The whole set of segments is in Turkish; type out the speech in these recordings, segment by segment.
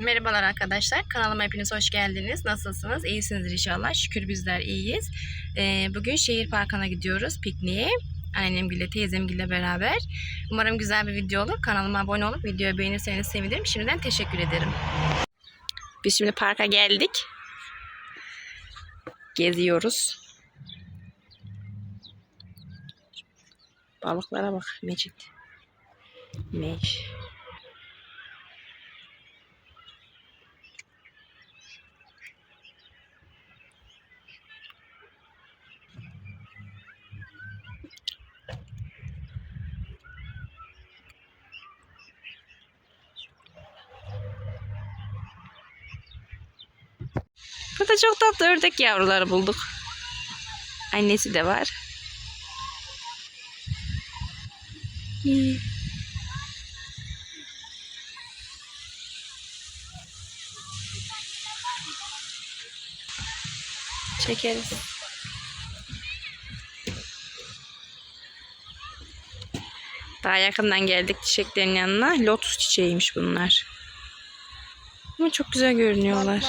Merhabalar arkadaşlar. Kanalıma hepiniz hoş geldiniz. Nasılsınız? İyisinizdir inşallah. Şükür bizler iyiyiz. Ee, bugün şehir parkına gidiyoruz pikniğe. Annemgille, teyzemgille beraber. Umarım güzel bir video olur. Kanalıma abone olup videoyu beğenirseniz sevinirim. Şimdiden teşekkür ederim. Biz şimdi parka geldik. Geziyoruz. Balıklara bak Mecit. Meş. Burada çok tatlı ördek yavruları bulduk. Annesi de var. Çekeriz. Daha yakından geldik çiçeklerin yanına. Lotus çiçeğiymiş bunlar. Ama çok güzel görünüyorlar.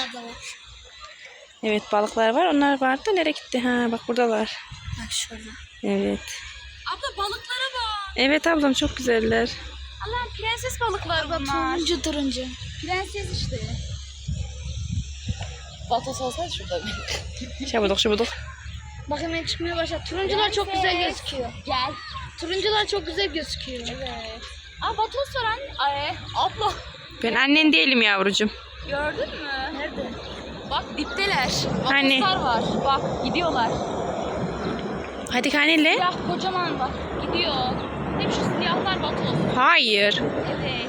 Evet balıklar var. Onlar vardı. Nereye gitti? Ha bak buradalar. Bak şurada. Evet. Abla balıklara bak. Evet ablam çok güzeller. Allah'ım prenses balıklar bunlar. Turuncu turuncu. Prenses işte. Batos olsaydı şurada. Şabuduk şabuduk. Bak hemen çıkmaya başladı. Turuncular çok güzel gözüküyor. Gel. Turuncular çok güzel gözüküyor. Evet. Aa batos var anne. Ay, abla. Ben annen değilim yavrucum. Gördün mü? Nerede? Bak dipteler. Hani? Var. Bak gidiyorlar. Hadi kanelle. Siyah kocaman bak. Gidiyor. Hep şu siyahlar batos. Hayır. Evet.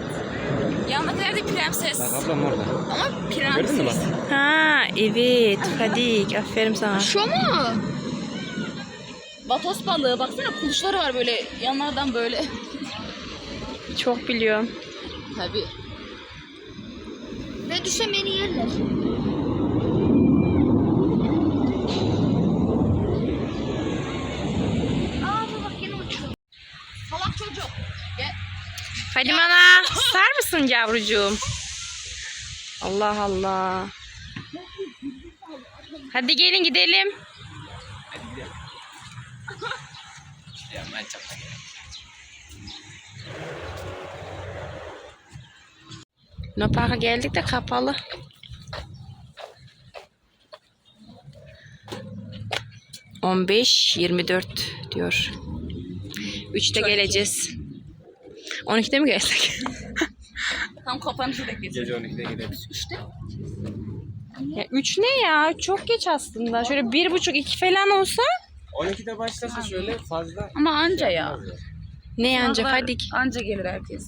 Yandakiler de prenses. Bak ablam orada. Ama Gördün mü bak? prenses. Ha evet. Fadik. Aferin sana. Şu mu? Batos balığı baksana kuluçları var böyle yanlardan böyle. Çok biliyorum. Tabii. Ve düşen beni yerler. Aa bu bak yine uçuyor. Salak çocuk. Gel. Fadime ana sar mısın yavrucuğum? Allah Allah. Hadi gelin gidelim. Luna Park'a geldik de kapalı. On beş, yirmi dört diyor. Üçte geleceğiz. 12'de mi gelsek? Tam kapanışı bekleyeceğiz. Gece 12'de gideriz. İşte. ya 3 ne ya? Çok geç aslında. Şöyle bir buçuk iki falan olsa 12'de başlasa şöyle fazla Ama anca ya. ne yanacak hadi. Anca gelir herkes.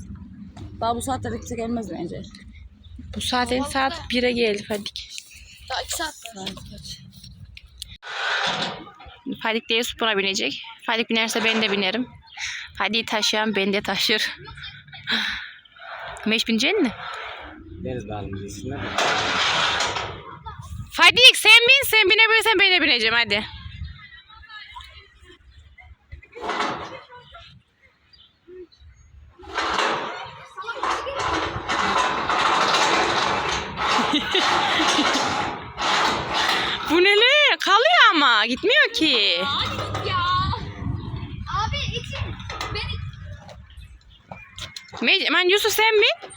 Daha bu saatte kimse gelmez bence. Bu saatin saat 1'e geldik hadi. Daha iki saat var. Fadik diye supuna binecek. Fadik binerse ben de binerim. Hadi taşıyan ben de taşır. Meş bineceksin mi? bakalım bilsinler. Fadik sen bin sen binebilirsen ben de bineceğim hadi. Bu ne? Kalıyor ama gitmiyor ki. Hadi ya. Abi için beni Me ben Yusuf sen bin.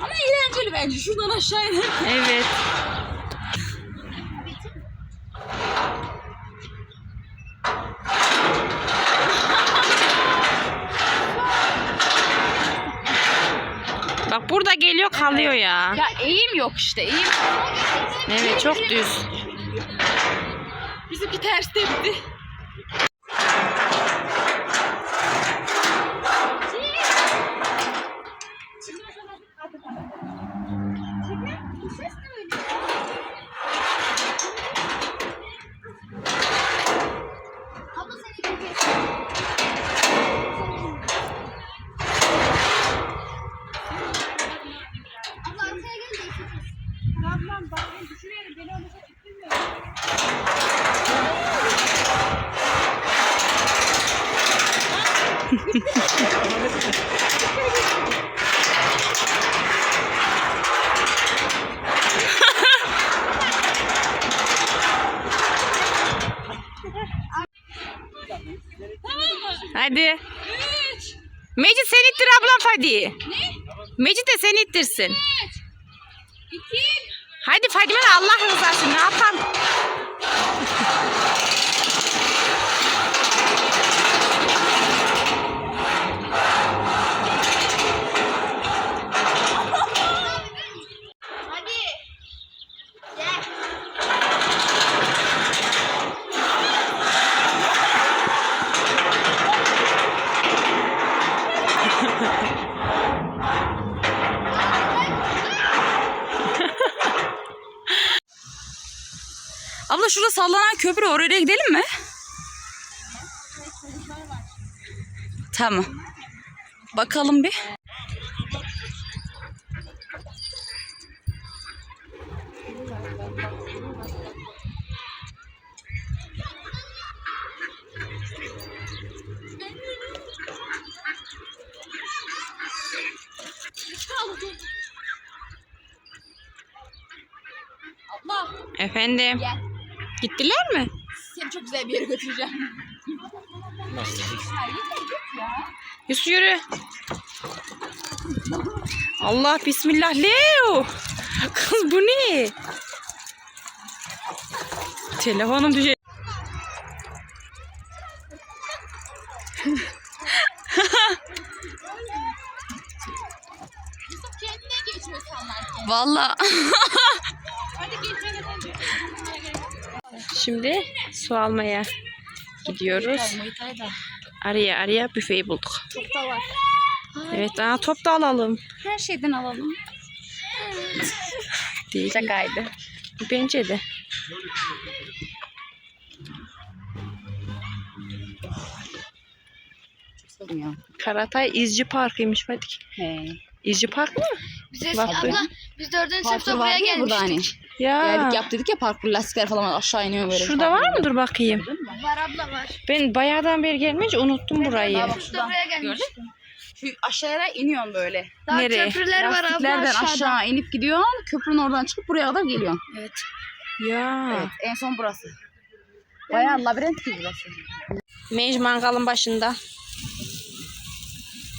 ama eğlenceli bence. Şuradan aşağı inelim. Evet. Bak burada geliyor kalıyor ya. Ya eğim yok işte. Eğim. Evet çok düz. Bizimki ters tepti. Hadi. Üç. Mecit sen ittir ablam Fadi'yi. Ne? Mecit de sen ittirsin. Üç. İki. Hadi Fadime Allah rızası ne yapalım? Abla şurada sallanan köprü oraya gidelim mi? Tamam. Bakalım bir. Efendim. gel. Gittiler mi? Seni çok güzel bir yere götüreceğim. Nasıl? Yusuf yürü. Allah bismillah Leo. Kız bu ne? Telefonum düşecek. Yusuf kendine geçiyor sanlarken. Vallahi Hadi geçelim hadi. Şimdi su almaya gidiyoruz. Araya araya büfeyi bulduk. Çok da var. Evet aa, top da alalım. her şeyden alalım. Değil. Şakaydı. Bence de. Ya. Karatay İzci Parkı'ymış Fadik. He. İzci Park mı? Biz Bak be. abla biz dördüncü sınıfta buraya burada hani. Ya. Geldik yap dedik ya parkur lastikler falan aşağı iniyor böyle. Şurada var mıdır bakayım? Var abla var. Ben bayağıdan beri gelmeyince unuttum burayı. Bak Biz de buraya gelmiştik. Şu aşağıya iniyorsun böyle. Daha Nereye? köprüler var abla aşağıda. aşağı inip gidiyorsun. Köprünün oradan çıkıp buraya kadar geliyorsun. Evet. Ya. Evet en son burası. Bayağı labirent gibi burası. Mecz mangalın başında.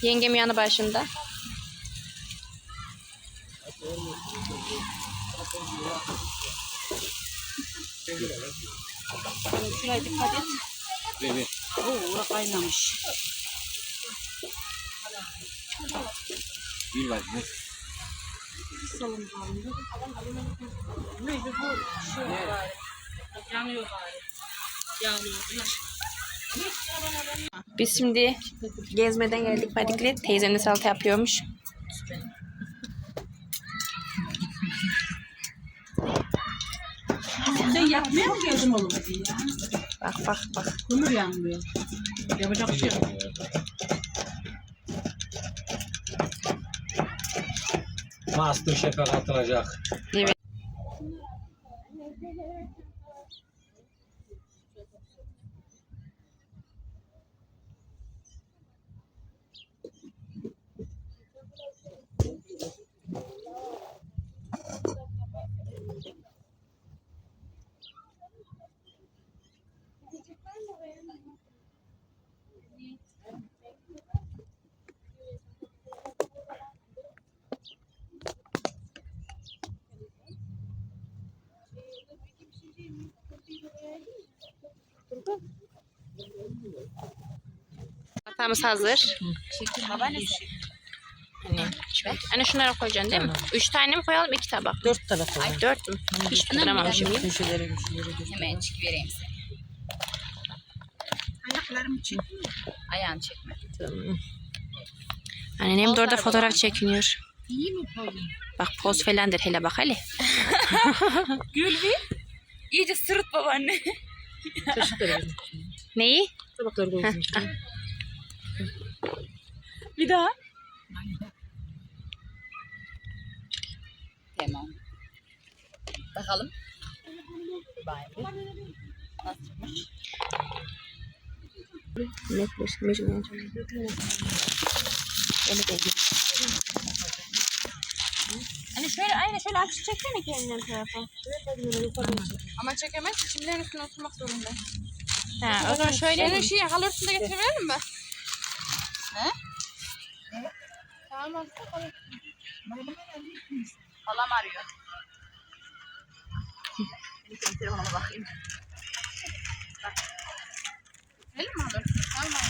Yengem yanı başında. Evet. Oo orası kaynamış. Bir var. Ne? Biz şimdi gezmeden geldik Fadik'le. Teyzem de salata yapıyormuş. Yapmaya mı geldin oğlum? Bak bak bak. Kömür yanmıyor. Yapacak bir şey yok. Master Chef'e katılacak. Evet. Salatamız hazır. Anne, şöyle. Anne şunları koyacaksın değil mi? Üç tane mi koyalım? iki tabak. Dört tarafı. Ay dört mü? Hiç tutturamamışım. Köşeleri köşeleri. Hemen çıkıvereyim seni. Ayaklarım için. Ayağını çekme. Annem de orada fotoğraf çekiniyor. İyi mi koydun? Bak poz falandır hele bak hele. Gülvi. İyice sırıt babaanne. Teşekkür ederim. Neyi? Tabakları koydum. Bir daha. Tamam. Bakalım. Bay. Nasıl çıkmış? Netmiş. Mecbur. Hani şöyle aynı şöyle hafif çeksene kendinden tarafa. Ama çekemez. Çimlerin üstüne oturmak zorunda. Ha, o zaman şöyle Senin şey yakalı üstünde getirebilir mi? Tamam hasta Halam arıyor. Kere telefonuma bakayım. Öyle mi olur? Tamam.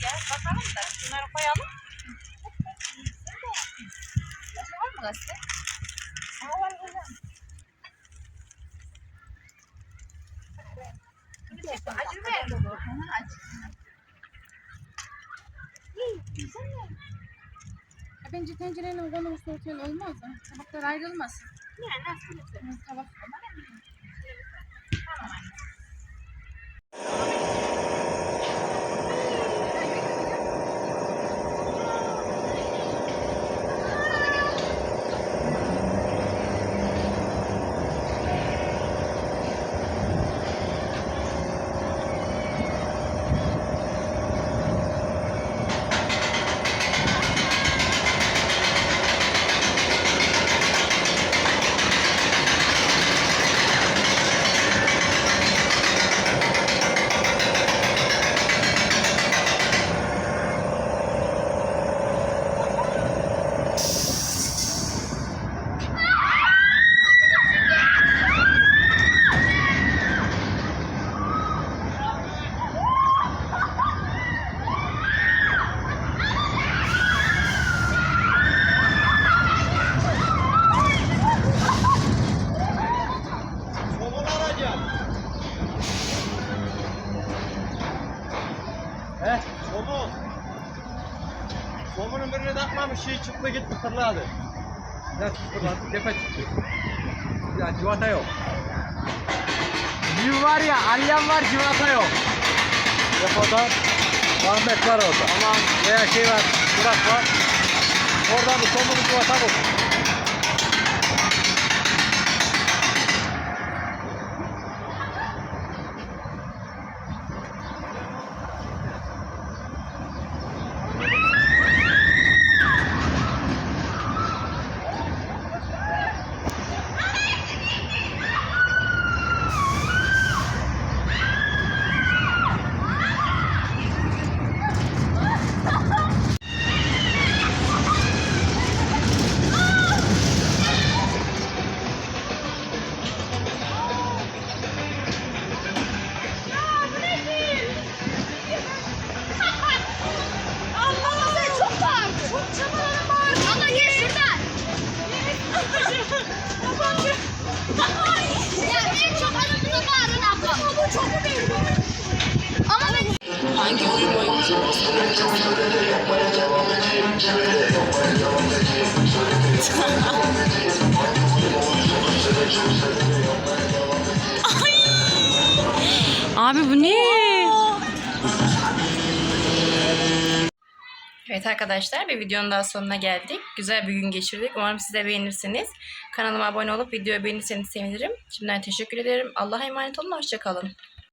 Gel bakalım da şunları koyalım. Başka var mı gazete? Acı ver. Bence tencerenin konu soğutuyor olmaz mı? Tabaklar ayrılmasın. Yani nasıl? Tabak. Somun alacağım. He, somun. Somunun birini takmamış, şey çıktı gitti fırladı. Ne fırladı? Tepe çıktı. Ya civata yok. Yiv var ya, alyan var, civata yok. Depoda Ahmet var orada. Tamam. Veya şey var, Murat var. Oradan bir somunu civata bul. Abi bu ne? Evet arkadaşlar bir videonun daha sonuna geldik. Güzel bir gün geçirdik. Umarım siz de beğenirsiniz. Kanalıma abone olup videoyu beğenirseniz sevinirim. Şimdiden teşekkür ederim. Allah'a emanet olun. Hoşçakalın.